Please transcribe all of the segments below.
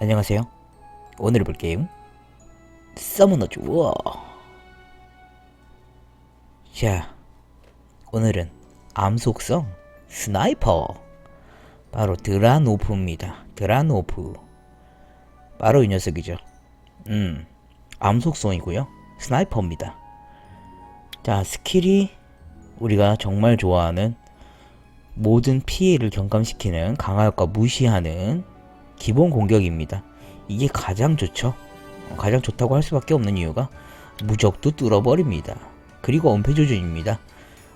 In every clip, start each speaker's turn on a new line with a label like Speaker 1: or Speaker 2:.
Speaker 1: 안녕하세요. 오늘 해볼 게임 서머너즈 워. 자, 오늘은 암속성 스나이퍼 바로 드라노프입니다. 드라노프 바로 이 녀석이죠. 음, 암속성이고요. 스나이퍼입니다. 자, 스킬이 우리가 정말 좋아하는 모든 피해를 경감시키는 강화효과 무시하는 기본 공격입니다. 이게 가장 좋죠. 어, 가장 좋다고 할 수밖에 없는 이유가 무적도 뚫어버립니다. 그리고 엄폐 조준입니다.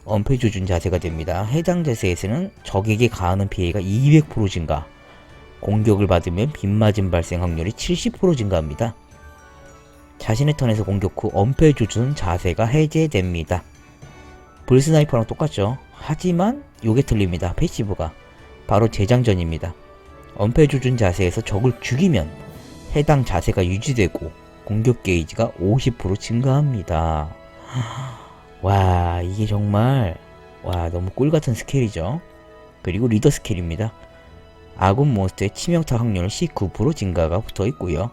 Speaker 1: 엄폐 조준 자세가 됩니다. 해당 자세에서는 적에게 가하는 피해가 200% 증가, 공격을 받으면 빗맞음 발생 확률이 70% 증가합니다. 자신의 턴에서 공격 후 엄폐 조준 자세가 해제됩니다. 불스나이퍼랑 똑같죠. 하지만 요게 틀립니다. 패시브가 바로 재장전입니다. 엄폐 조준 자세에서 적을 죽이면 해당 자세가 유지되고 공격 게이지가 50% 증가합니다. 와 이게 정말 와 너무 꿀 같은 스킬이죠. 그리고 리더 스킬입니다. 아군 몬스터의 치명타 확률 19% 증가가 붙어 있고요.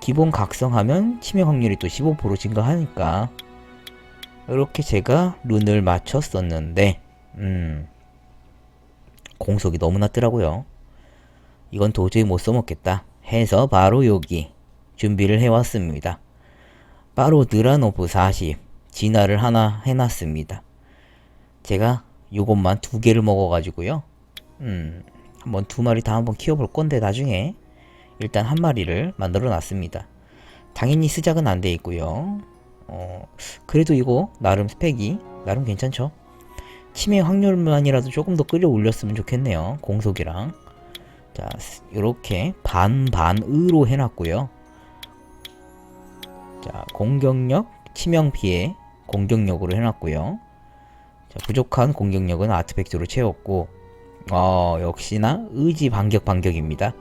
Speaker 1: 기본 각성하면 치명 확률이 또 15% 증가하니까 이렇게 제가 룬을 맞췄었는데 음 공속이 너무 낮더라고요. 이건 도저히 못 써먹겠다 해서 바로 여기 준비를 해왔습니다. 바로 드라노프 40 진화를 하나 해놨습니다. 제가 요것만 두 개를 먹어가지고요. 음, 한번 두 마리 다 한번 키워볼 건데 나중에 일단 한 마리를 만들어 놨습니다. 당연히 스작은 안 돼 있고요. 어, 그래도 이거 나름 스펙이 나름 괜찮죠? 치매 확률만이라도 조금 더 끌어 올렸으면 좋겠네요. 공속이랑. 자, 이렇게 반반으로 해놨고요. 자, 공격력, 치명 피해, 공격력으로 해놨고요. 자, 부족한 공격력은 아트팩트로 채웠고, 어, 역시나 의지 반격 반격입니다.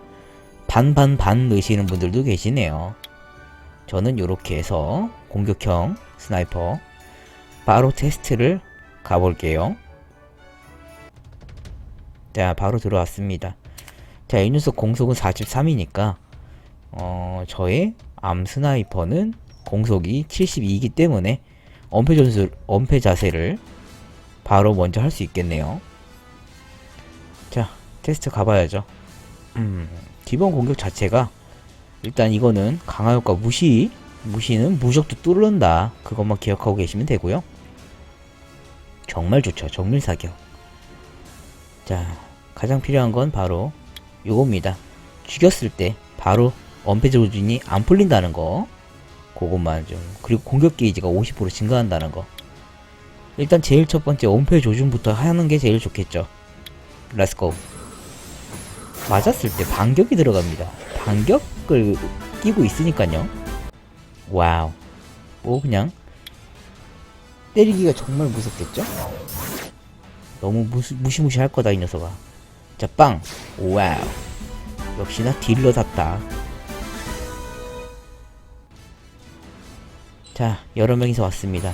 Speaker 1: 반반반 넣으시는 분들도 계시네요. 저는 이렇게 해서 공격형 스나이퍼 바로 테스트를 가볼게요. 자, 바로 들어왔습니다. 자, 이 녀석 공속은 43이니까 어, 저의 암 스나이퍼는 공속이 72이기 때문에 엄폐 전술, 엄폐 자세를 바로 먼저 할 수 있겠네요. 자, 테스트 가봐야죠. 음, 기본 공격 자체가 일단 이거는 강화 효과 무시, 무시는 무적도 뚫는다. 그것만 기억하고 계시면 되고요. 정말 좋죠. 정밀 사격. 자, 가장 필요한 건 바로 요겁니다. 죽였을 때 바로 엄폐 조준이 안 풀린다는 거. 그것만 좀 그리고 공격 게이지가 50% 증가한다는 거. 일단 제일 첫 번째 엄폐 조준부터 하는 게 제일 좋겠죠. 렛츠고. 맞았을 때 반격이 들어갑니다. 반격을 끼고 있으니까요. 와우. 뭐 그냥 때리기가 정말 무섭겠죠? 너무 무시, 무시무시할 거다 이 녀석아. 자, 빵. 와우. 역시나 딜러답다. 자, 여러 명이서 왔습니다.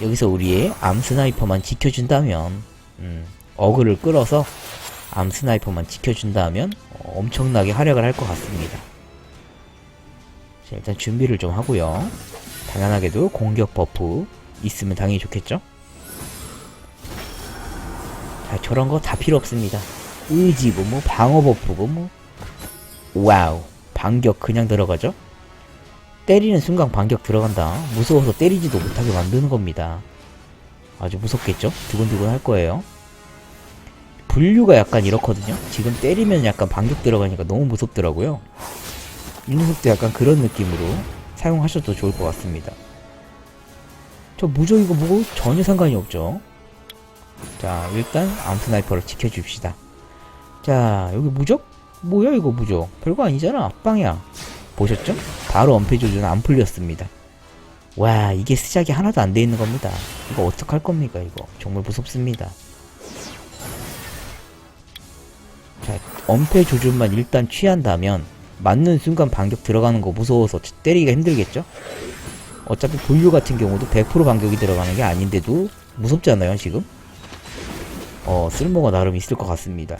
Speaker 1: 여기서 우리의 암 스나이퍼만 지켜준다면, 음, 어그를 끌어서 암 스나이퍼만 지켜준다면 어, 엄청나게 활약을 할 것 같습니다. 자, 일단 준비를 좀 하고요. 당연하게도 공격 버프 있으면 당연히 좋겠죠? 자, 저런 거 다 필요 없습니다. 의지고 뭐 방어 버프고 뭐 와우 반격 그냥 들어가죠? 때리는 순간 반격 들어간다. 무서워서 때리지도 못하게 만드는 겁니다. 아주 무섭겠죠? 두근두근 할 거예요. 분류가 약간 이렇거든요. 지금 때리면 약간 반격 들어가니까 너무 무섭더라고요. 이 녀석도 약간 그런 느낌으로 사용하셔도 좋을 것 같습니다. 저 무적 이거 뭐 전혀 상관이 없죠. 자, 일단 암 스나이퍼를 지켜줍시다. 자, 여기 무적? 뭐야 이거 무적? 별거 아니잖아. 빵이야. 보셨죠? 바로 엄폐 조준 안 풀렸습니다. 와, 이게 스작이 하나도 안 돼 있는 겁니다. 이거 어떡할 겁니까, 이거? 정말 무섭습니다. 자, 엄폐 조준만 일단 취한다면 맞는 순간 반격 들어가는 거 무서워서 때리기가 힘들겠죠? 어차피 분류 같은 경우도 100% 반격이 들어가는 게 아닌데도 무섭잖아요, 지금? 어, 쓸모가 나름 있을 것 같습니다.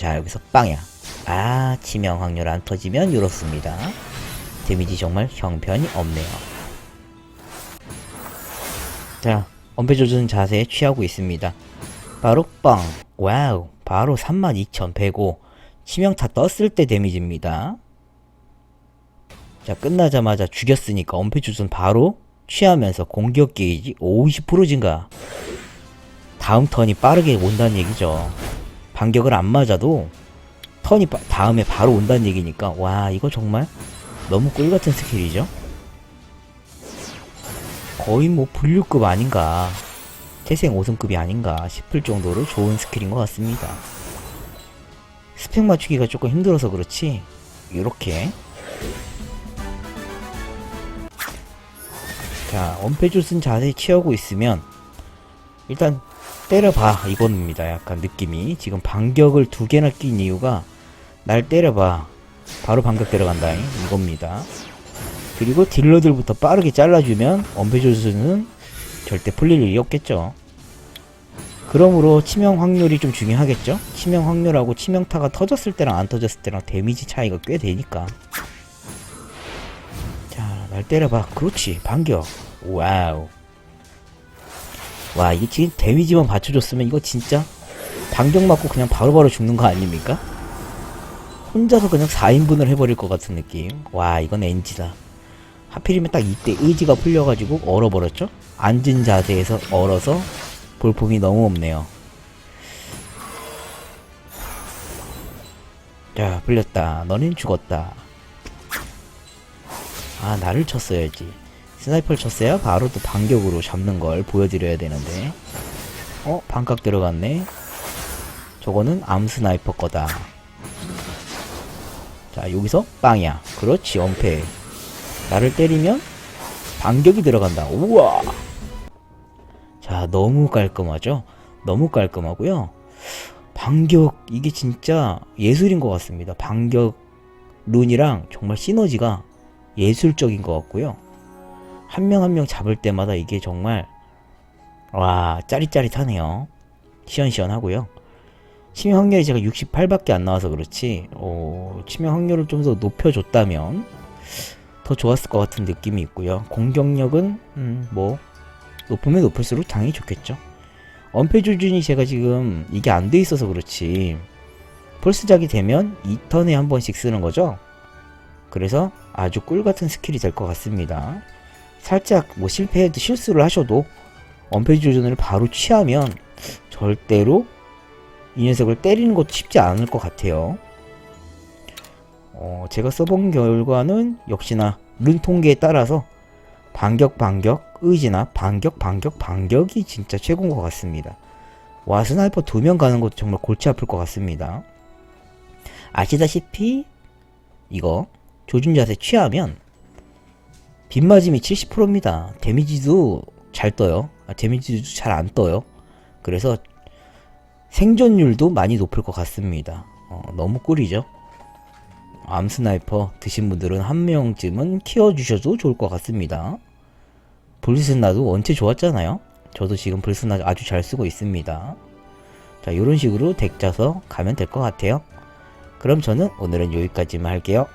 Speaker 1: 자, 여기서 빵이야. 아 치명 확률 안 터지면 이렇습니다. 데미지 정말 형편이 없네요. 자 엄폐 조준 자세 취하고 있습니다. 바로 빵. 와우 바로 32,105 치명타 떴을 때 데미지입니다. 자 끝나자마자 죽였으니까 엄폐 조준 바로 취하면서 공격 게이지 50% 증가. 다음 턴이 빠르게 온다는 얘기죠 반격을 안 맞아도 턴이 빠- 다음에 바로 온다는 얘기니까 와 이거 정말 너무 꿀같은 스킬이죠? 거의 뭐 분류급 아닌가 태생 5승급이 아닌가 싶을 정도로 좋은 스킬인 것 같습니다. 스펙 맞추기가 조금 힘들어서 그렇지 이렇게. 자 원패줄 쓴 자세히 취하고 있으면 일단 때려봐 이겁니다. 약간 느낌이. 지금 반격을 두 개나 낀 이유가 날 때려봐. 바로 반격 들어간다 이겁니다. 그리고 딜러들부터 빠르게 잘라주면 원패조수는 절대 풀릴 일이 없겠죠. 그러므로 치명 확률이 좀 중요하겠죠? 치명 확률하고 치명타가 터졌을 때랑 안 터졌을 때랑 데미지 차이가 꽤 되니까. 자 날 때려봐. 그렇지. 반격. 와우 와 이게 지금 데미지만 받쳐줬으면 이거 진짜 반격 맞고 그냥 바로 바로 죽는 거 아닙니까? 혼자서 그냥 4인분을 해버릴 것 같은 느낌. 와 이건 NG다. 하필이면 딱 이때 의지가 풀려가지고 얼어버렸죠? 앉은 자세에서 얼어서 볼품이 너무 없네요. 자 풀렸다. 너는 죽었다. 아 나를 쳤어야지 스나이퍼를 쳤어야 바로 또 반격으로 잡는 걸 보여드려야 되는데. 어? 반각 들어갔네. 저거는 암 스나이퍼 거다. 자 여기서 빵이야. 그렇지 엄폐. 나를 때리면 반격이 들어간다. 우와! 자 너무 깔끔하죠? 너무 깔끔하고요. 반격 이게 진짜 예술인 것 같습니다. 반격 룬이랑 정말 시너지가 예술적인 것 같고요 한 명 한 명 잡을 때마다 이게 정말 와 짜릿짜릿하네요. 시원시원하고요. 치명 확률이 제가 68밖에 안 나와서 그렇지 어, 치명 확률을 좀 더 높여줬다면 더 좋았을 것 같은 느낌이 있고요. 공격력은 음, 뭐 높으면 높을수록 당연히 좋겠죠. 언패 조준이 제가 지금 이게 안 돼 있어서 그렇지 폴스작이 되면 2턴에 한 번씩 쓰는 거죠. 그래서 아주 꿀같은 스킬이 될 것 같습니다 살짝 뭐 실패해도 실수를 하셔도 언패 조준을 바로 취하면 절대로 이 녀석을 때리는 것도 쉽지 않을 것 같아요. 어, 제가 써본 결과는 역시나 룬 통계에 따라서 반격 반격 의지나 반격 반격 반격이 진짜 최고인 것 같습니다. 와 스나이퍼 두 명 가는 것도 정말 골치 아플 것 같습니다. 아시다시피 이거 조준 자세 취하면 빗맞음이 70%입니다. 데미지도 잘 떠요. 아, 데미지도 잘 안 떠요. 그래서 생존율도 많이 높을 것 같습니다. 어, 너무 꿀이죠. 암 스나이퍼 드신 분들은 한 명쯤은 키워주셔도 좋을 것 같습니다. 불스나도 원체 좋았잖아요. 저도 지금 불스나 아주 잘 쓰고 있습니다. 자, 이런 식으로 덱 짜서 가면 될 것 같아요. 그럼 저는 오늘은 여기까지만 할게요.